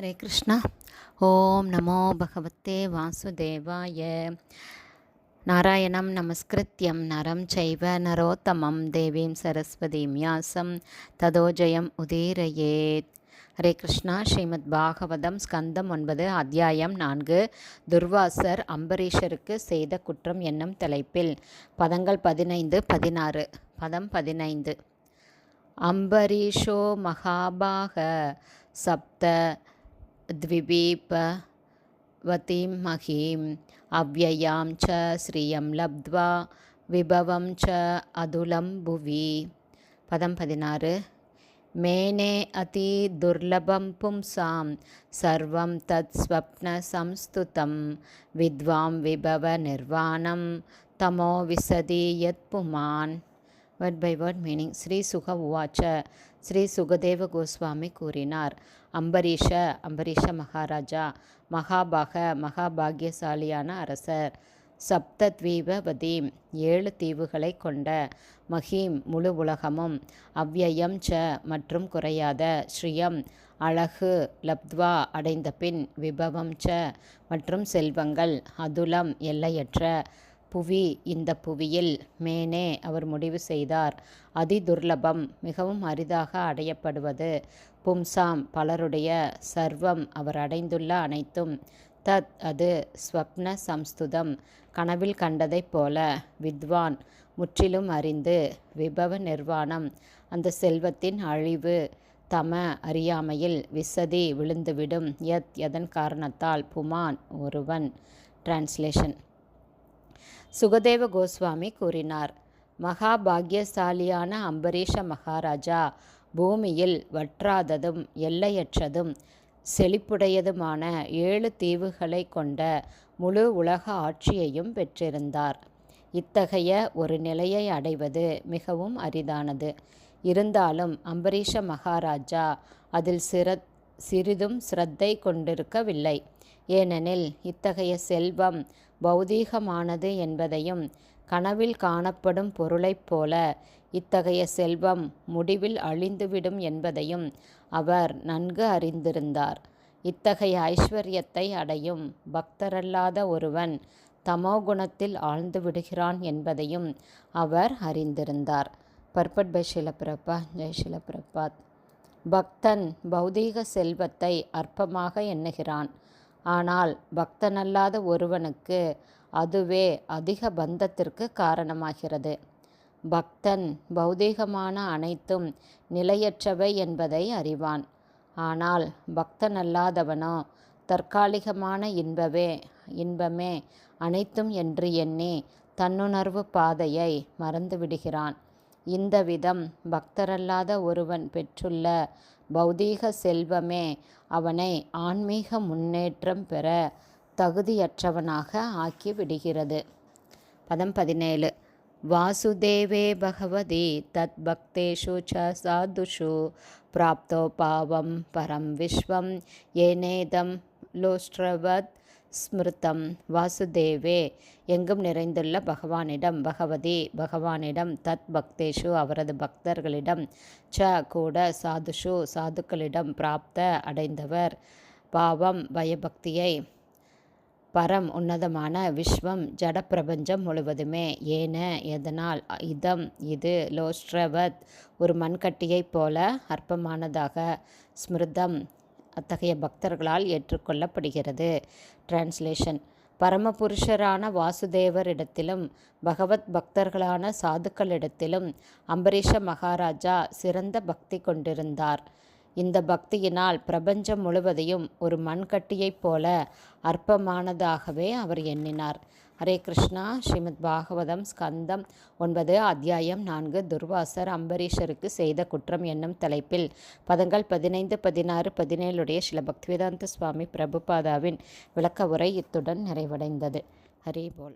ஹரே கிருஷ்ணா. ஓம் நமோ பகவத்தே வாசுதேவாய. நாராயணம் நமஸ்கிருத்தியம் நரம் சைவ நரோத்தமம் தேவீம் சரஸ்வதீம் யாசம் ததோஜயம் உதீரயேத் ஹரே கிருஷ்ணா. ஸ்ரீமத் பாகவதம் ஸ்கந்தம் ஒன்பது அத்தியாயம் நான்கு. துர்வாசர் அம்பரீஷருக்கு செய்த குற்றம் என்னும் தலைப்பில். பதங்கள் பதினைந்து பதினாறு. பதம் பதினைந்து. அம்பரீஷோ மகாபாக சப்த द्विबीपवतीं महीम् अव्ययां च श्रियं लब्ध्वा विभवं च अदुलं भुवि। पदं पदिनारु। मेने अतिदुर्लभं पुंसां सर्वं तत् स्वप्नसंस्तुतं विद्वां विभवनिर्वाणं तमो विशदि यत् पुमान् word by word meaning Shri Shuka உவாச்ச ஸ்ரீ சுகதேவ கோஸ்வாமி கூறினார். அம்பரீஷ அம்பரீஷ மகாராஜா மகாபாக மகாபாகியசாலியான அரசர். சப்தத்வீபவதீம் ஏழு தீவுகளை கொண்ட மஹீம் முழு உலகமும் அவ்யயம் ச மற்றும் குறையாத ஸ்ரீயம் அழகு லப்த்வா அடைந்த பின் விபவம் ச மற்றும் செல்வங்கள் அதுலம் எல்லையற்ற புவி இந்த புவியில் மேனே அவர் முடிவு செய்தார். அதி துர்லபம் மிகவும் அரிதாக அடையப்படுவது. பும்சாம் பலருடைய சர்வம் அவர் அடைந்துள்ள அனைத்தும். தத் அது ஸ்வப்ன சம்ஸ்துதம். கனவில் கண்டதைப் போல வித்வான் முற்றிலும் அறிந்து விபவ நிர்வாணம். அந்த செல்வத்தின் அழிவு தம அறியாமையில் விசதி விழுந்துவிடும். எத் எதன் காரணத்தால்? புமான் ஒருவன். டிரான்ஸ்லேஷன் சுகதேவ கோஸ்வாமி கூறினார். மகாபாகியசாலியான அம்பரீஷ மகாராஜா பூமியில் வற்றாததும் எல்லையற்றதும் செழிப்புடையதுமான ஏழு தீவுகளை கொண்ட முழு உலக ஆட்சியையும் பெற்றிருந்தார். இத்தகைய ஒரு நிலையை அடைவது மிகவும் அரிதானது. இருந்தாலும் அம்பரீஷ மகாராஜா அதில் சிற சிறிதும் சிரத்தை கொண்டிருக்கவில்லை. ஏனெனில் இத்தகைய செல்வம் பௌதீகமானது என்பதையும் கனவில் காணப்படும் பொருளைப் போல இத்தகைய செல்வம் முடிவில் அழிந்துவிடும் என்பதையும் அவர் நன்கு அறிந்திருந்தார். இத்தகைய ஐஸ்வர்யத்தை அடையும் பக்தரல்லாத ஒருவன் தமோகுணத்தில் ஆழ்ந்து விடுகிறான் என்பதையும் அவர் அறிந்திருந்தார். பர்பட் பை ஷிலப்பிரபா ஜெய் பக்தன் பௌதீக செல்வத்தை அற்பமாக எண்ணுகிறான். ஆனால் பக்தனல்லாத ஒருவனுக்கு அதுவே அதிக பந்தத்திற்கு காரணமாகிறது. பக்தன் பௌதீகமான அனைத்தும் நிலையற்றவை என்பதை அறிவான். ஆனால் பக்தனல்லாதவனோ தற்காலிகமான இன்பவே இன்பமே அனைத்தும் என்று எண்ணி தன்னுணர்வு பாதையை மறந்துவிடுகிறான். இந்த விதம் பக்தரல்லாத ஒருவன் பெற்றுள்ள பௌதீக செல்வமே அவனை ஆன்மீக முன்னேற்றம் பெற தகுதியற்றவனாக ஆக்கி விடுகிறது பதம் பதினேழு. வாசுதேவே பகவதி தத் பக்தேஷு ச சாதுஷு பிராப்தோ பாவம் பரம் விஸ்வம் ஏனேதம் லோஸ்ட்ரவத் ஸ்மிருதம். வாசுதேவே எங்கும் நிறைந்துள்ள பகவானிடம் பகவதி பகவானிடம் தத் பக்தேஷு அவரது பக்தர்களிடம் ச கூட சாதுஷு சாதுக்களிடம் பிராப்த அடைந்தவர். பாவம் பயபக்தியை பரம் உன்னதமான விஸ்வம் ஜட பிரபஞ்சம் முழுவதுமே. ஏன எதனால் இதம் இது லோஸ்ட்ரவத் ஒரு மண்கட்டியைப் போல அற்பமானதாக. ஸ்மிருதம் அத்தகைய பக்தர்களால் ஏற்றுக்கொள்ளப்படுகிறது. டிரான்ஸ்லேஷன் பரமபுருஷரான வாசுதேவரிடத்திலும் பகவத் பக்தர்களான சாதுக்களிடத்திலும் அம்பரீஷ மகாராஜா சிறந்த பக்தி கொண்டிருந்தார். இந்த பக்தியினால் பிரபஞ்சம் முழுவதையும் ஒரு மண்கட்டியைப் போல அற்பமானதாகவே அவர் எண்ணினார். ஹரே கிருஷ்ணா. ஸ்ரீமத் பாகவதம் ஸ்கந்தம் ஒன்பது அத்தியாயம் நான்கு. துர்வாசர் அம்பரீஷருக்கு செய்த குற்றம் என்னும் தலைப்பில் பதங்கள் பதினைந்து பதினாறு பதினேழுடைய சில பக்திவேதாந்த சுவாமி பிரபுபாதாவின் விளக்க உரை இத்துடன் நிறைவடைந்தது. ஹரே போல்.